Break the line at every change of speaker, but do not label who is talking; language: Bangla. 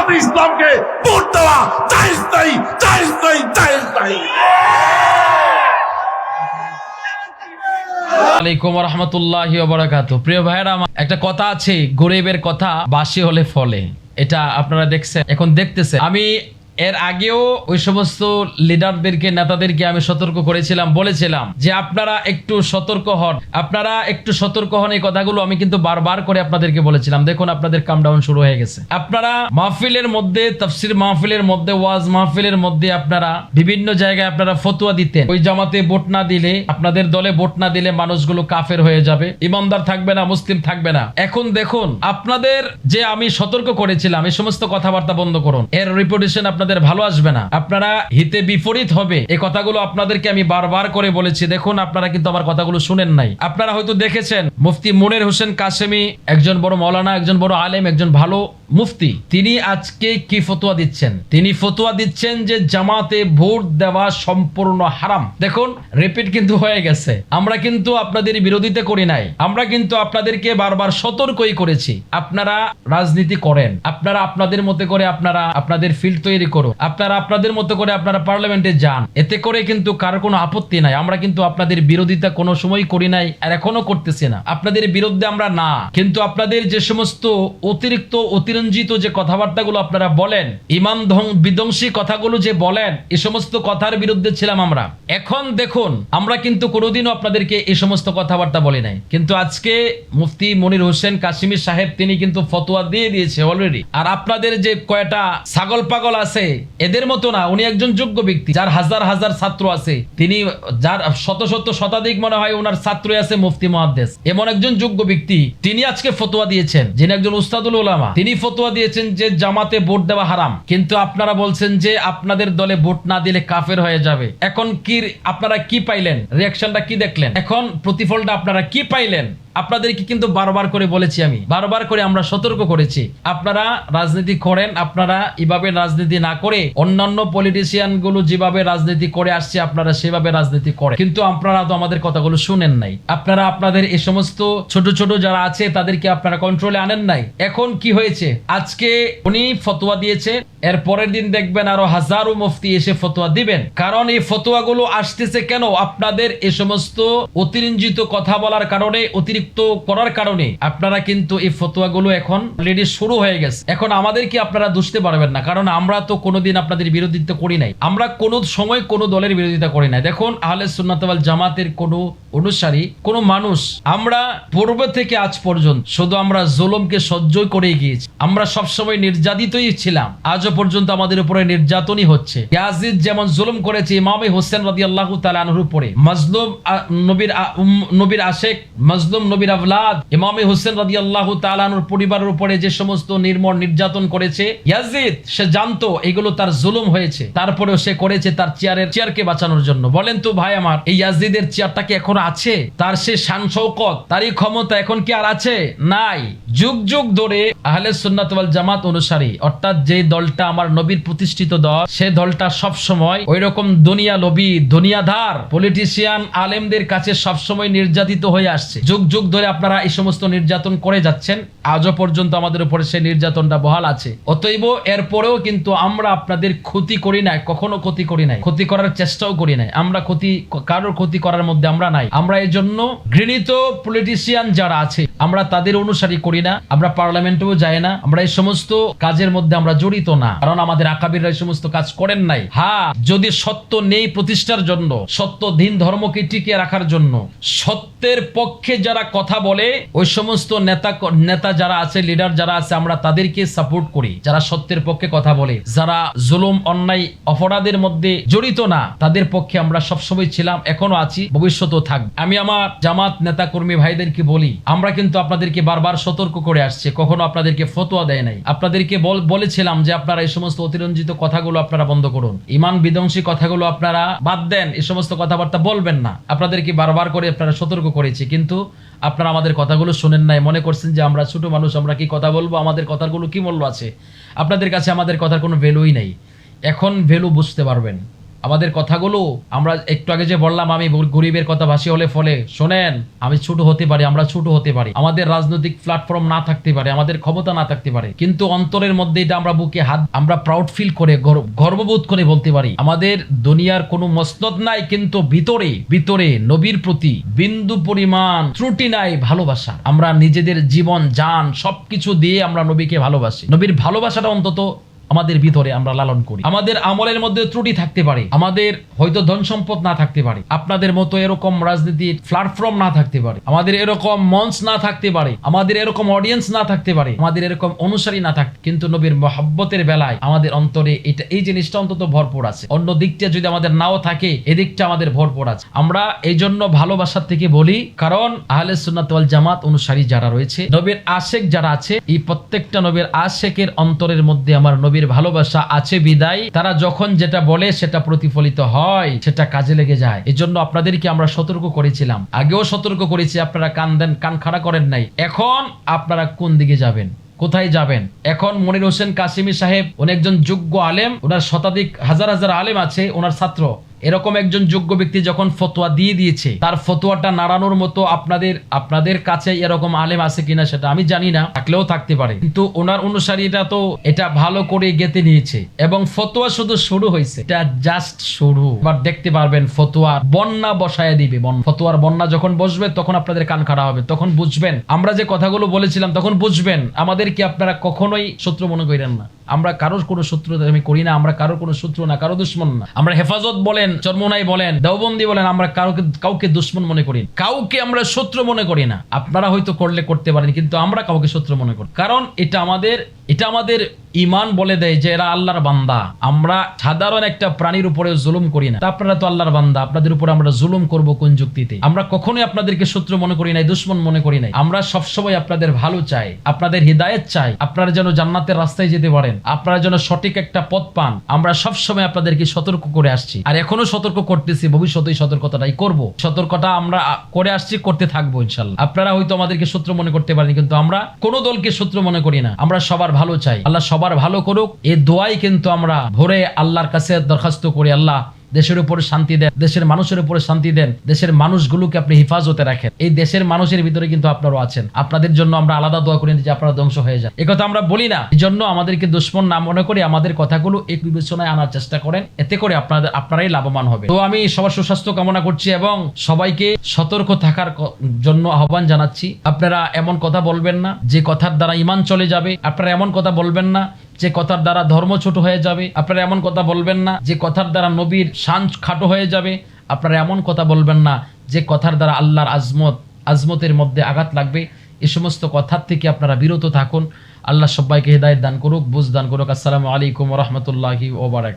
জামাতে ইসলামকে ভোট দেওয়া জায়েজ নাই নাই নাই।
একটা কথা আছে, গরিবের কথা বাসি হলে ফলে। এটা আপনারা দেখছেন, এখন দেখতেছে আমি এর আগেও ওই সমস্ত লিডারদেরকে নেতাদেরকে আমি সতর্ক করেছিলাম, বলেছিলাম যে আপনারা একটু সতর্ক হন। আপনারা একটু সতর্ক হন এই কথাগুলো আমি কিন্তু বারবার করে আপনাদেরকে বলেছিলাম। দেখুন, আপনাদের কাম ডাউন শুরু হয়ে গেছে। আপনারা মাহফিলের মধ্যে, তফসির মাহফিলের মধ্যে, ওয়াজ মাহফিলের মধ্যে আপনারা বিভিন্ন জায়গায় আপনারা ফতুয়া দিতেন। ওই জামাতে ভোট না দিলে, আপনাদের দলে ভোট না দিলে মানুষগুলো কাফের হয়ে যাবে। ইমানদার থাকবে না, মুসলিম থাকবে না। এখন দেখুন, আপনাদের যে আমি সতর্ক করেছিলাম, এই সমস্ত কথাবার্তা বন্ধ করুন। এর রিপুটেশন আপনাদের ভালো আসবে না। আপনারা হিতে বিপরীত হবে। এই কথাগুলো আপনাদেরকে আমি বারবার করে বলেছি। দেখুন, আপনারা কিন্তু আমার কথাগুলো শুনেন নাই। আপনারা হয়তো দেখেছেন, মুফতি মনির হোসেন কাসেমি একজন বড় মৌলানা, একজন বড় আলেম, একজন ভালো মুফতি, তিনি আজকে কি ফতোয়া দিচ্ছেন? তিনি ফতোয়া দিচ্ছেন যে জামাতে ভোট দেওয়া সম্পূর্ণ হারাম। দেখুন রিপিট কিন্তু হয়ে গেছে। আমরা কিন্তু আপনাদের বিরোধিতা করি নাই। আমরা কিন্তু আপনাদেরকে বারবার সতর্কই করেছি। আপনারা রাজনীতি করেন। আপনারা আপনাদের মতো করে আপনারা আপনাদের ফিল্ড তৈরি করুন। আপনারা আপনাদের মতো করে আপনারা পার্লামেন্টে যান। এতে করে কিন্তু কারও কোনো আপত্তি নাই। আমরা কিন্তু আপনাদের বিরোধিতা কোনো সময় করি নাই আর এখনও করতেছি না। আপনাদের বিরুদ্ধে আমরা না। কিন্তু আপনাদের যে সমস্ত অতিরিক্ত অতিরিক্ত অতিরঞ্জিত যে কথাবার্তাগুলো আপনারা বলেন ধ্বং- বিধ্বংসী কথাগুলো যে বলেন, এ সমস্ত কথার বিরুদ্ধে ছিলাম আমরা। এখন দেখুন, আমরা কিন্তু কোনোদিনও আপনাদেরকে এই সমস্ত কথাবার্তা বলি নাই। কিন্তু আজকে মুফতি মনির হোসেন কাশ্মীর সাহেব, তিনি কিন্তু ফতোয়া দিয়ে দিয়েছে অলরেডি আর আপনাদের যে কয়টা ছাগল পাগল আছে, এদের মতো না, উনি একজন যোগ্য ব্যক্তি, যার হাজার হাজার ছাত্র আছে। তিনি যার শত শত শতাধিক মনে হয় ওনার ছাত্রই আছে মুফতি মহাদ্দেশ। এমন একজন যোগ্য ব্যক্তি, তিনি আজকে ফতোয়া দিয়েছেন, যিনি একজন উস্তাদুল ওলামা তিনি ফতোয়া দিয়েছেন যে জামাতে ভোট দেওয়া হারাম। কিন্তু আপনারা বলছেন যে আপনাদের দলে ভোট না দিলে কাফের হয়ে যাবে। এখন কি, আপনারা কি পাইলেন? রিয়াকশনটা কি দেখলেন? এখন প্রতিফলটা আপনারা কি পাইলেন? আপনাদেরকে কিন্তু বারবার করে বলেছি আমি, বারবার করে আমরা সতর্ক করেছি। আপনারা রাজনীতি করেন, আপনারা এভাবে রাজনীতি না করে, অন্যান্য পলিটিশিয়ানগুলো যেভাবে রাজনীতি করে আসছে, আপনারা সেভাবে রাজনীতি করে কিন্তু আপনারা তো আমাদের কথাগুলো শুনেন নাই। আপনারা আপনাদের এই সমস্ত ছোট ছোট যারা আছে, তাদেরকে আপনারা কন্ট্রোলে আনেন নাই। এখন কি হয়েছে? আজকে উনি ফতোয়া দিয়েছে, এর পরের দিন দেখবেন আরও হাজারো মুফতি এসে ফতোয়া দিবেন। কারণ এই ফতোয়াগুলো আসতেছে কেন? আপনাদের এ সমস্ত অতিরঞ্জিত কথা বলার কারণে অতিরিক্ত করার কারণে আপনারা কিন্তু এই ফতোয়াগুলো এখন অলরেডি শুরু হয়ে গেছে। এখন আমাদের কি আপনারা দুষতে পারবেন না? কারণ আমরা তো কোনোদিন আপনাদের বিরোধিতা করি নাই। আমরা কোনো সময় কোনো দলের বিরোধিতা করি নাই। দেখুন, আহলে সুন্নাতওয়াল জামাতের কোনো অনুসারী, কোন মানুষ, আমরা পূর্ব থেকে আজ পর্যন্ত শুধু আমরা জুলুমকে সহ্য করে গিয়েছি। আমরা সবসময় নির্যাতিতই ছিলাম। আজও পর্যন্ত আমাদের উপরে নির্যাতনই হচ্ছে। ইয়াজিদ যেমন জুলুম করেছে ইমামে হোসেন রাদি আল্লাহ তালানহুর উপরে। মজলুম নবীর নবীর আশেক, মজলুম নবীর আভলাদ ইমামে হোসেন রাজি আল্লাহ তালানুর পরিবারের উপরে যে সমস্ত নির্মম নির্যাতন করেছে, ইয়াজিদ, সে জানতো এগুলো তার জুলুম হয়েছে। তারপরেও সে করেছে তার চেয়ারের চেয়ারকে বাঁচানোর জন্য। বলেন তো ভাই আমার, এই ইয়াজিদের চেয়ারটা কি এখন আছে? তার সে শান শৌকত তারই ক্ষমতা এখন কি আর আছে? নাই। যুগ যুগ ধরে আহলে সুন্নাতওয়াল জামাত অনুসারী, অর্থাৎ যে দলটা আমার নবীর প্রতিষ্ঠিত দল, সে দলটা সব সময় ওই রকম দুনিয়া লবি দুনিয়াধার পলিটিশিয়ান আলেমদের কাছে সব সময় নির্যাতিত হয়ে আসছে। যুগ যুগ ধরে আপনারা এই সমস্ত নির্যাতন করে যাচ্ছেন, আজও পর্যন্ত আমাদের উপরে সেই নির্যাতনটা বহাল আছে। অতএব এরপরেও কিন্তু আমরা আপনাদের ক্ষতি করি নাই, কখনো ক্ষতি করি নাই। ক্ষতি করার চেষ্টাও করি নাই। আমরা ক্ষতি, কারোর ক্ষতি করার মধ্যে আমরা নাই। আমরা এই জন্য ঘৃণিত পলিটিশিয়ান যারা আছে, আমরা তাদের অনুসারী করি না আমরা পার্লামেন্টেও যাই না, আমরা এই সমস্ত কাজের মধ্যে আমরা জড়িত না। কারণ আমাদের আকাবিররা এই সমস্ত কাজ করেন নাই। হ্যাঁ যদি সত্য নেই প্রতিষ্ঠার জন্য, সত্য দিন ধর্মকে টিকিয়ে রাখার জন্য, সত্যের পক্ষে যারা কথা বলে, ওই সমস্ত নেতা নেতা যারা আছে, লিডার যারা আছে, আমরা তাদেরকে সাপোর্ট করি। যারা সত্যের পক্ষে কথা বলে, যারা জুলুম, অন্যায়, অপরাধের মধ্যে জড়িত না, তাদের পক্ষে আমরা সবসময় ছিলাম, এখনও আছি, ভবিষ্যতেও থাকবে। আমি আমার জামাত নেতা কর্মী ভাইদেরকে বলি, আমরা কিন্তু আপনাদেরকে বারবার সতর্ক করে আসছে, কখনো আপনাদেরকে ফতোয়া দেয় নাই। আপনাদেরকে বল- বলেছিলাম যে আপনারা এই সমস্ত অতিরঞ্জিত কথাগুলো আপনারা বন্ধ করুন। ইমান বিধ্বংসী কথাগুলো আপনারা বাদ দেন, এই সমস্ত কথাবার্তা বলবেন না। আপনাদেরকে বারবার করে আপনারা সতর্ক করেছি, কিন্তু আপনারা আমাদের কথাগুলো শোনেন নাই। মনে করছেন যে আমরা ছোট মানুষ, আমরা কি কথা বলব? আমাদের কথাগুলো কি মূল্য আছে? আপনাদের কাছে আমাদের কথার কোনো ভ্যালুই নেই। এখন ভ্যালু বুঝতে পারবেন। আমাদের কথাগুলো আমরা একটু আগে যে বললাম, আমি গরিবের কথা ভাসি হলে ফলে। শোনেন, আমি ছোট হতে পারি, আমরা ছোট হতে পারি। আমাদের রাজনৈতিক প্ল্যাটফর্ম না থাকতে পারে, আমাদের ক্ষমতা না থাকতে পারে। কিন্তু অন্তরের মধ্যে এটা আমরা বুকে হাত, আমরা প্রাউড ফিল করে গর্ব- গর্ববোধ করে বলতে পারি। আমাদের দুনিয়ার কোনো মসনদ নাই, কিন্তু ভিতরে ভিতরে নবীর প্রতি বিন্দু পরিমাণ ত্রুটি নাই, ভালোবাসা। আমরা নিজেদের জীবন জান সবকিছু দিয়ে আমরা নবীকে ভালোবাসি। নবীর ভালোবাসাটা অন্তত আমাদের ভিতরে আমরা লালন করি। আমাদের আমলের মধ্যে ত্রুটি থাকতে পারে। আমাদের হয়তো ধন সম্পদ না থাকতে পারে। আপনাদের মতো এরকম রাজনীতির প্ল্যাটফর্ম না থাকতে পারে। আমাদের এরকম মঞ্চ না থাকতে পারে। আমাদের এরকম অডিয়েন্স না থাকতে পারে। আমাদের এরকম অনুসারী না থাকতে কিন্তু নবীর মহাব্বতের বেলায় আমাদের অন্তরে এটা এই জিনিসটা অন্তত ভরপুর আছে। অন্য দিকটা যদি আমাদের নাও থাকে, এদিকটা আমাদের ভরপুর আছে। আমরা এই জন্য ভালোবাসার থেকে বলি, কারণ আহলে সুন্নাতওয়াল জামাত অনুসারী যারা রয়েছে, নবীর আশেক যারা আছে, এই প্রত্যেকটা নবীর আশেকের অন্তরের মধ্যে আমার নবীর ভালোবাসা আছে বিদায়। তারা যখন যেটা বলে সেটা প্রতিফলিত হয়, সেটা কাজে লেগে যায়। এই জন্য আপনাদেরকে আমরা সতর্ক করেছিলাম। আগেও সতর্ক করেছি, আপনারা কান দেন, কান খাড়া করেন নাই। এখন আপনারা কোন দিকে যাবেন? কোথায় যাবেন? এখন মনির হোসেন কাসিমি সাহেব, অনেকজন যোগ্য আলেম, ওনার শতাধিক, হাজার হাজার আলেম আছে, ওনার ছাত্র। এরকম একজন যোগ্য ব্যক্তি যখন ফতোয়া দিয়ে দিয়েছে, তার ফতোয়াটা নাড়ানোর মতো আপনাদের আপনাদের কাছে এরকম আলেম আছে কিনা সেটা আমি জানি না, থাকলেও থাকতে পারে। কিন্তু ওনার অনুসারীরা তো, এটা ভালো করে গেতে নিয়েছে এবং ফতোয়া শুধু শুরু হয়েছে। এটা জাস্ট শুরু। এবার দেখতে পারবেন ফতোয়া বন্যা বসায় দিবে ফতোয়ার বন্যা যখন বসবে, তখন আপনাদের কান খাড়া হবে। তখন বুঝবেন, আমরা যে কথাগুলো বলেছিলাম, তখন বুঝবেন আমাদেরকে আপনারা কখনোই শত্রু মনে করেন না। আমরা কারোর কোনো শত্রু আমি করি না, আমরা কারোর কোনো শত্রু না, কারও দুশ্মন না। আমরা হেফাজত বলেন, চরমোনাই বলেন, দেওবন্দি বলেন, আমরা কাউকে কাউকে দুশ্মন মনে করি কাউকে আমরা শত্রু মনে করি না। আপনারা হয়তো করলে করতে পারেন, কিন্তু আমরা কাউকে শত্রু মনে করি কারণ এটা আমাদের এটা আমাদের ইমান বলে দেয় যে এরা আল্লাহর বান্দা। আমরা সাধারণ একটা প্রাণীর উপরে জুলুম করি না। আপনারা তো আল্লাহর বান্দা, আপনাদের উপর আমরা জুলুম করব কোন যুক্তিতে? আমরা কখনোই আপনাদেরকে শত্রু মনে করি নাই, দুশ্মন মনে করি নাই। আমরা সবসময় আপনাদের ভালো চাই, আপনাদের হৃদায়ত চাই। আপনারা যেন জান্নাতের রাস্তায় যেতে পারেন। আপনারা যেন সঠিক একটা পথ পান, আমরা সবসময় আপনাদেরকে সতর্ক করে আসছি। আর এখনও সতর্ক করতেছি ভবিষ্যতে সতর্কতাটাই করব। সতর্কতা আমরা করে আসছি, করতে থাকব, ইনশাল্লাহ। আপনারা হয়তো আমাদেরকে শত্রু মনে করতে পারেন, কিন্তু আমরা কোন দলকে শত্রু মনে করি না। আমরা সবার ভালো চাই। আল্লাহ সবার ভালো করুক। এ দোয়াই কিন্তু আমরা ভোরে আল্লাহর কাছে দরখাস্ত করি, আল্লাহ দেশের উপরে শান্তি দেন, দেশের মানুষের উপরে শান্তি দেন, দেশের মানুষগুলোকে আপনি হেফাজতে রাখেন। এই দেশের মানুষের ভিতরে কিন্তু আপনারাও আছেন। আপনাদের জন্য আমরা আলাদা দোয়া করি যে আপনারা ধ্বংস হয়ে যান। কথা আমরা বলি না। এই জন্য আমাদেরকে দুশ্মন না মনে করে আমাদের কথাগুলো এক বিবেচনায় আনার চেষ্টা করেন। এতে করে আপনাদের, আপনারাই লাভবান হবে তো আমি সবার সুস্বাস্থ্য কামনা করছি এবং সবাইকে সতর্ক থাকার জন্য আহ্বান জানাচ্ছি। আপনারা এমন কথা বলবেন না যে কথার দ্বারা ইমান চলে যাবে। আপনারা এমন কথা বলবেন না যে কথার দ্বারা ধর্ম ছোট হয়ে যাবে, আপনারা এমন কথা বলবেন না, যে কথার দ্বারা নবীর শান খাটো হয়ে যাবে, আপনারা এমন কথা বলবেন না, যে কথার দ্বারা আল্লাহর আজমত, আজমতের মধ্যে আঘাত লাগবে। এ সমস্ত কথার থেকে আপনারা বিরত থাকুন। আল্লাহ সবাইকে হেদায়ত দান করুক, বুঝ দান করুক। আসসালামু আলাইকুম রহমতুল্লাহি ওবারাক